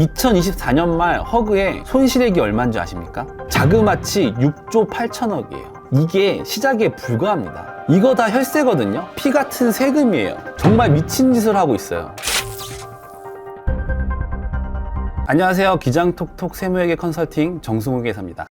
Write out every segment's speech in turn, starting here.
2024년 말 허그의 손실액이 얼마인 줄 아십니까? 자그마치 6조 8천억이에요. 이게 시작에 불과합니다. 이거 다 혈세거든요. 피 같은 세금이에요. 정말 미친 짓을 하고 있어요. 안녕하세요. 기장톡톡 세무회계 컨설팅 정승우 계사입니다.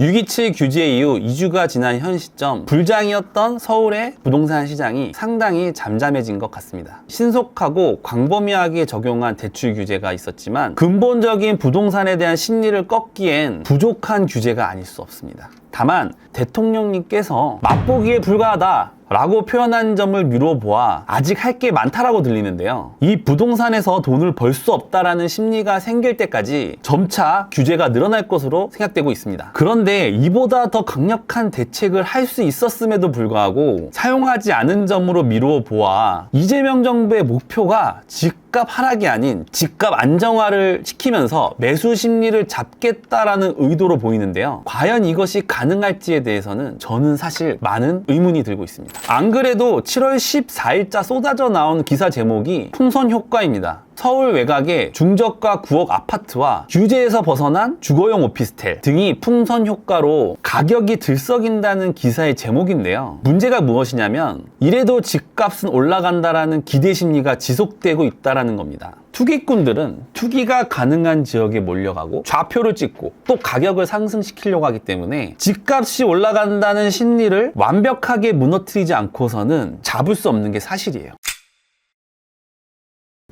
6.27 규제 이후 2주가 지난 현 시점 불장이었던 서울의 부동산 시장이 상당히 잠잠해진 것 같습니다. 신속하고 광범위하게 적용한 대출 규제가 있었지만 근본적인 부동산에 대한 심리를 꺾기엔 부족한 규제가 아닐 수 없습니다. 다만 대통령님께서 맛보기에 불과하다 라고 표현한 점을 미뤄보아 아직 할 게 많다라고 들리는데요. 이 부동산에서 돈을 벌 수 없다라는 심리가 생길 때까지 점차 규제가 늘어날 것으로 생각되고 있습니다. 그런데 이보다 더 강력한 대책을 할 수 있었음에도 불구하고 사용하지 않은 점으로 미루어 보아 이재명 정부의 목표가 집값 하락이 아닌 집값 안정화를 시키면서 매수 심리를 잡겠다라는 의도로 보이는데요. 과연 이것이 가능할지에 대해서는 저는 사실 많은 의문이 들고 있습니다. 안 그래도 7월 14일자 쏟아져 나온 기사 제목이 풍선 효과입니다. 서울 외곽의 중저가 구억 아파트와 규제에서 벗어난 주거용 오피스텔 등이 풍선 효과로 가격이 들썩인다는 기사의 제목인데요. 문제가 무엇이냐면 이래도 집값은 올라간다라는 기대 심리가 지속되고 있다라는 겁니다. 투기꾼들은 투기가 가능한 지역에 몰려가고 좌표를 찍고 또 가격을 상승시키려고 하기 때문에 집값이 올라간다는 심리를 완벽하게 무너뜨리지 않고서는 잡을 수 없는 게 사실이에요.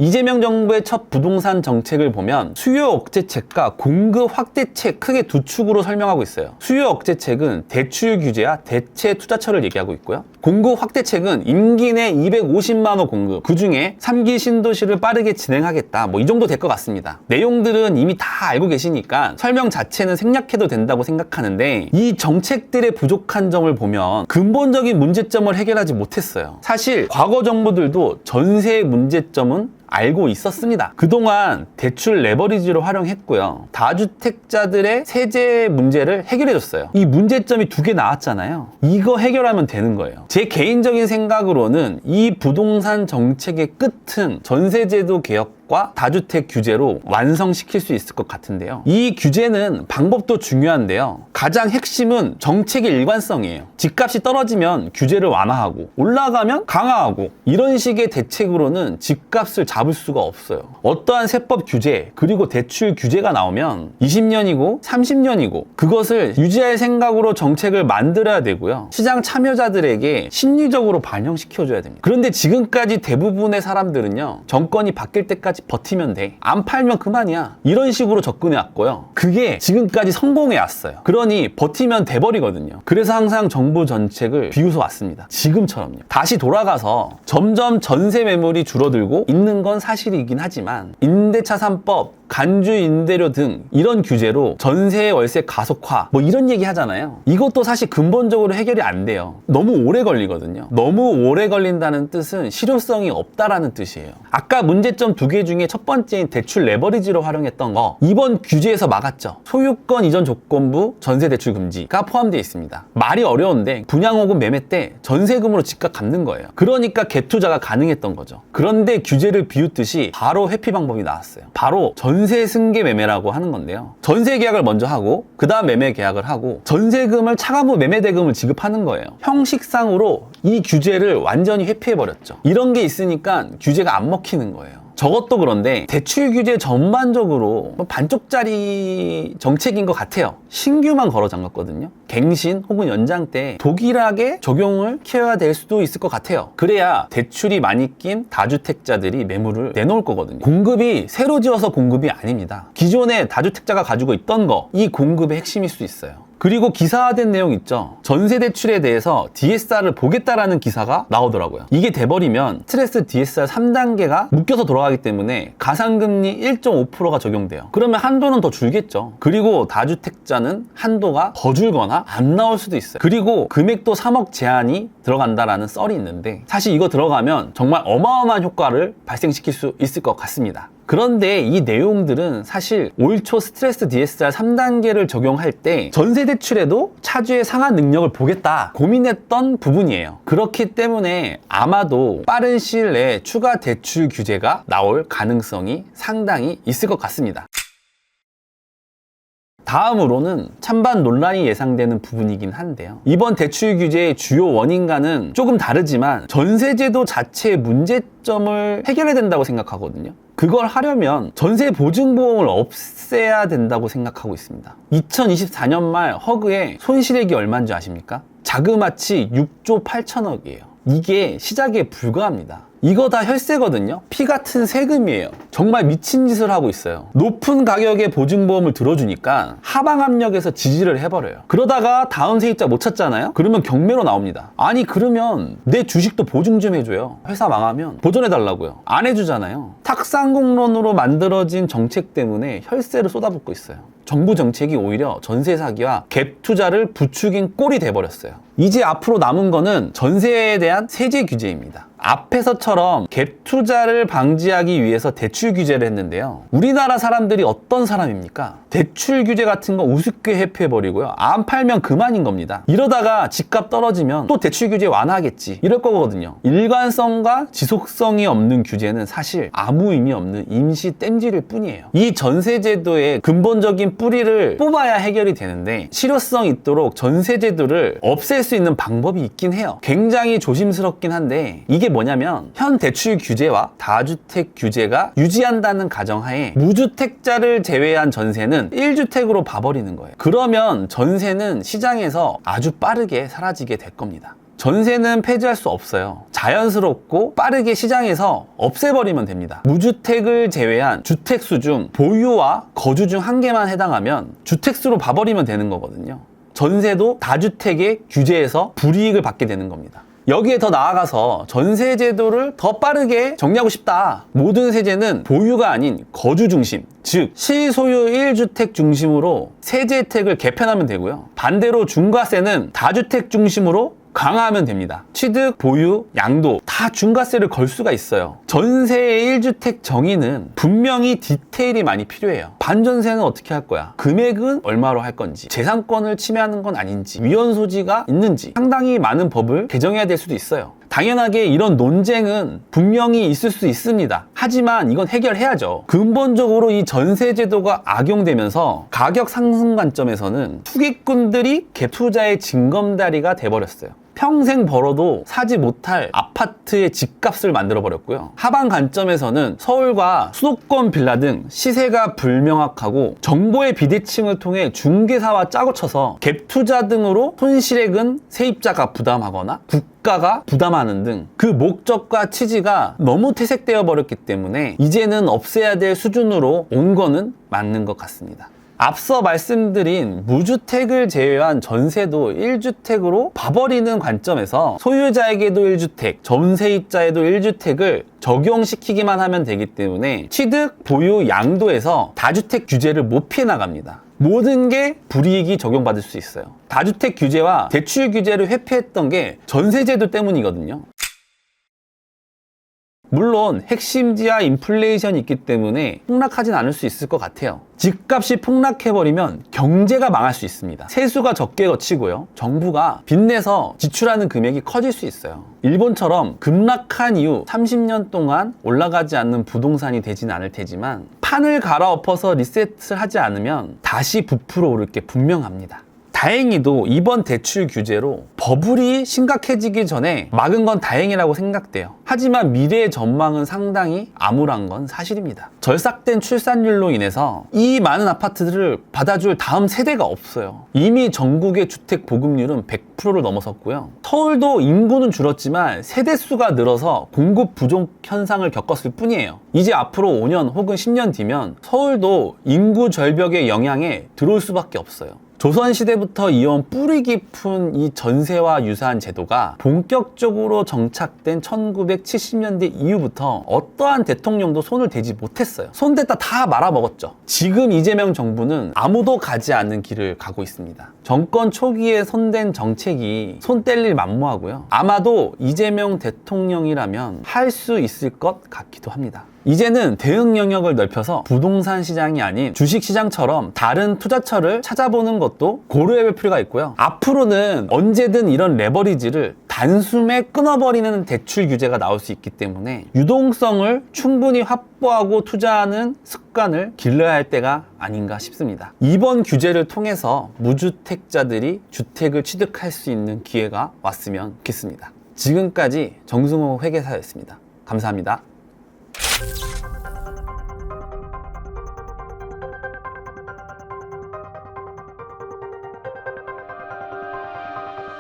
이재명 정부의 첫 부동산 정책을 보면 수요 억제책과 공급 확대책 크게 두 축으로 설명하고 있어요. 수요 억제책은 대출 규제와 대체 투자처를 얘기하고 있고요. 공급 확대책은 임기 내 250만 호 공급, 그 중에 3기 신도시를 빠르게 진행하겠다. 뭐 이 정도 될 것 같습니다. 내용들은 이미 다 알고 계시니까 설명 자체는 생략해도 된다고 생각하는데 이 정책들의 부족한 점을 보면 근본적인 문제점을 해결하지 못했어요. 사실 과거 정부들도 전세의 문제점은 알고 있었습니다. 그동안 대출 레버리지로 활용했고요. 다주택자들의 세제 문제를 해결해줬어요. 이 문제점이 두 개 나왔잖아요. 이거 해결하면 되는 거예요. 제 개인적인 생각으로는 이 부동산 정책의 끝은 전세제도 개혁 과 다주택 규제로 완성시킬 수 있을 것 같은데요. 이 규제는 방법도 중요한데요. 가장 핵심은 정책의 일관성이에요. 집값이 떨어지면 규제를 완화하고 올라가면 강화하고 이런 식의 대책으로는 집값을 잡을 수가 없어요. 어떠한 세법 규제 그리고 대출 규제가 나오면 20년이고 30년이고 그것을 유지할 생각으로 정책을 만들어야 되고요. 시장 참여자들에게 심리적으로 반영시켜줘야 됩니다. 그런데 지금까지 대부분의 사람들은요. 정권이 바뀔 때까지 버티면 돼. 안 팔면 그만이야. 이런 식으로 접근해 왔고요. 그게 지금까지 성공해 왔어요. 그러니 버티면 돼버리거든요. 그래서 항상 정부 정책을 비웃어 왔습니다. 지금처럼요. 다시 돌아가서 점점 전세 매물이 줄어들고 있는 건 사실이긴 하지만 임대차 3법 간주 임대료 등 이런 규제로 전세 월세 가속화 뭐 이런 얘기 하잖아요. 이것도 사실 근본적으로 해결이 안 돼요. 너무 오래 걸리거든요. 너무 오래 걸린다는 뜻은 실효성이 없다라는 뜻이에요. 아까 문제점 두 개 중에 첫 번째인 대출 레버리지로 활용했던 거 이번 규제에서 막았죠. 소유권 이전 조건부 전세 대출 금지가 포함되어 있습니다. 말이 어려운데 분양 혹은 매매 때 전세금으로 집값 갚는 거예요. 그러니까 갭 투자가 가능했던 거죠. 그런데 규제를 비웃듯이 바로 회피 방법이 나왔어요. 바로 전세 승계 매매라고 하는 건데요. 전세 계약을 먼저 하고 그 다음 매매 계약을 하고 전세금을 차감후 매매 대금을 지급하는 거예요. 형식상으로 이 규제를 완전히 회피해 버렸죠. 이런 게 있으니까 규제가 안 먹히는 거예요. 저것도 그런데 대출 규제 전반적으로 뭐 반쪽짜리 정책인 것 같아요. 신규만 걸어 잠갔거든요. 갱신 혹은 연장 때 독일하게 적용을 키워야 될 수도 있을 것 같아요. 그래야 대출이 많이 낀 다주택자들이 매물을 내놓을 거거든요. 공급이 새로 지어서 공급이 아닙니다. 기존에 다주택자가 가지고 있던 거, 이 공급의 핵심일 수 있어요. 그리고 기사화된 내용 있죠. 전세 대출에 대해서 DSR을 보겠다라는 기사가 나오더라고요. 이게 돼버리면 스트레스 DSR 3단계가 묶여서 돌아가기 때문에 가상금리 1.5%가 적용돼요. 그러면 한도는 더 줄겠죠. 그리고 다주택자는 한도가 더 줄거나 안 나올 수도 있어요. 그리고 금액도 3억 제한이 들어간다라는 썰이 있는데 사실 이거 들어가면 정말 어마어마한 효과를 발생시킬 수 있을 것 같습니다. 그런데 이 내용들은 사실 올초 스트레스 DSR 3단계를 적용할 때 전세 대출에도 차주의 상한 능력을 보겠다 고민했던 부분이에요. 그렇기 때문에 아마도 빠른 시일 내에 추가 대출 규제가 나올 가능성이 상당히 있을 것 같습니다. 다음으로는 찬반 논란이 예상되는 부분이긴 한데요. 이번 대출 규제의 주요 원인과는 조금 다르지만 전세제도 자체의 문제점을 해결해야 된다고 생각하거든요. 그걸 하려면 전세 보증보험을 없애야 된다고 생각하고 있습니다. 2024년 말 허그의 손실액이 얼마인지 아십니까? 자그마치 6조 8천억이에요. 이게 시작에 불과합니다. 이거 다 혈세거든요. 피 같은 세금이에요. 정말 미친 짓을 하고 있어요. 높은 가격의 보증보험을 들어주니까 하방 압력에서 지지를 해버려요. 그러다가 다음 세입자 못 찾잖아요? 그러면 경매로 나옵니다. 아니 그러면 내 주식도 보증 좀 해줘요. 회사 망하면 보존해달라고요. 안 해주잖아요. 탁상공론으로 만들어진 정책 때문에 혈세를 쏟아붓고 있어요. 정부 정책이 오히려 전세 사기와 갭 투자를 부추긴 꼴이 돼버렸어요. 이제 앞으로 남은 거는 전세에 대한 세제 규제입니다. 앞에서처럼 갭 투자를 방지하기 위해서 대출 규제를 했는데요. 우리나라 사람들이 어떤 사람입니까? 대출 규제 같은 거 우습게 회피해버리고요. 안 팔면 그만인 겁니다. 이러다가 집값 떨어지면 또 대출 규제 완화하겠지. 이럴 거거든요. 일관성과 지속성이 없는 규제는 사실 아무 의미 없는 임시 땜질일 뿐이에요. 이 전세제도의 근본적인 뿌리를 뽑아야 해결이 되는데 실효성 있도록 전세제도를 없앨 수 있는 방법이 있긴 해요. 굉장히 조심스럽긴 한데 이게 뭐냐면 현 대출 규제와 다주택 규제가 유지한다는 가정하에 무주택자를 제외한 전세는 1주택으로 봐버리는 거예요. 그러면 전세는 시장에서 아주 빠르게 사라지게 될 겁니다. 전세는 폐지할 수 없어요. 자연스럽고 빠르게 시장에서 없애버리면 됩니다. 무주택을 제외한 주택수 중 보유와 거주 중 한 개만 해당하면 주택수로 봐버리면 되는 거거든요. 전세도 다주택의 규제에서 불이익을 받게 되는 겁니다. 여기에 더 나아가서 전세 제도를 더 빠르게 정리하고 싶다. 모든 세제는 보유가 아닌 거주 중심, 즉 실소유 1주택 중심으로 세제 혜택을 개편하면 되고요. 반대로 중과세는 다주택 중심으로 강화하면 됩니다. 취득, 보유, 양도 다 중과세를 걸 수가 있어요. 전세의 1주택 정의는 분명히 디테일이 많이 필요해요. 반전세는 어떻게 할 거야? 금액은 얼마로 할 건지, 재산권을 침해하는 건 아닌지, 위헌 소지가 있는지 상당히 많은 법을 개정해야 될 수도 있어요. 당연하게 이런 논쟁은 분명히 있을 수 있습니다. 하지만 이건 해결해야죠. 근본적으로 이 전세제도가 악용되면서 가격 상승 관점에서는 투기꾼들이 갭 투자의 징검다리가 돼버렸어요. 평생 벌어도 사지 못할 아파트의 집값을 만들어 버렸고요. 하방 관점에서는 서울과 수도권 빌라 등 시세가 불명확하고 정보의 비대칭을 통해 중개사와 짜고 쳐서 갭 투자 등으로 손실액은 세입자가 부담하거나 국가가 부담하는 등 그 목적과 취지가 너무 퇴색되어 버렸기 때문에 이제는 없애야 될 수준으로 온 거는 맞는 것 같습니다. 앞서 말씀드린 무주택을 제외한 전세도 1주택으로 봐버리는 관점에서 소유자에게도 1주택, 전세입자에도 1주택을 적용시키기만 하면 되기 때문에 취득, 보유, 양도에서 다주택 규제를 못 피해 나갑니다. 모든 게 불이익이 적용받을 수 있어요. 다주택 규제와 대출 규제를 회피했던 게 전세제도 때문이거든요. 물론 핵심지와 인플레이션이 있기 때문에 폭락하진 않을 수 있을 것 같아요. 집값이 폭락해버리면 경제가 망할 수 있습니다. 세수가 적게 거치고요. 정부가 빚내서 지출하는 금액이 커질 수 있어요. 일본처럼 급락한 이후 30년 동안 올라가지 않는 부동산이 되진 않을 테지만 판을 갈아엎어서 리셋을 하지 않으면 다시 부풀어 오를 게 분명합니다. 다행히도 이번 대출 규제로 버블이 심각해지기 전에 막은 건 다행이라고 생각돼요. 하지만 미래의 전망은 상당히 암울한 건 사실입니다. 절삭된 출산율로 인해서 이 많은 아파트들을 받아줄 다음 세대가 없어요. 이미 전국의 주택 보급률은 100%를 넘어섰고요. 서울도 인구는 줄었지만 세대 수가 늘어서 공급 부족 현상을 겪었을 뿐이에요. 이제 앞으로 5년 혹은 10년 뒤면 서울도 인구 절벽의 영향에 들어올 수밖에 없어요. 조선시대부터 이어온 뿌리 깊은 이 전세와 유사한 제도가 본격적으로 정착된 1970년대 이후부터 어떠한 대통령도 손을 대지 못했어요. 손댔다 다 말아먹었죠. 지금 이재명 정부는 아무도 가지 않는 길을 가고 있습니다. 정권 초기에 손댄 정책이 손뗄일 만무하고요. 아마도 이재명 대통령이라면 할 수 있을 것 같기도 합니다. 이제는 대응 영역을 넓혀서 부동산 시장이 아닌 주식 시장처럼 다른 투자처를 찾아보는 것도 고려해볼 필요가 있고요. 앞으로는 언제든 이런 레버리지를 단숨에 끊어버리는 대출 규제가 나올 수 있기 때문에 유동성을 충분히 확보하고 투자하는 습관을 길러야 할 때가 아닌가 싶습니다. 이번 규제를 통해서 무주택자들이 주택을 취득할 수 있는 기회가 왔으면 좋겠습니다. 지금까지 정승호 회계사였습니다. 감사합니다. you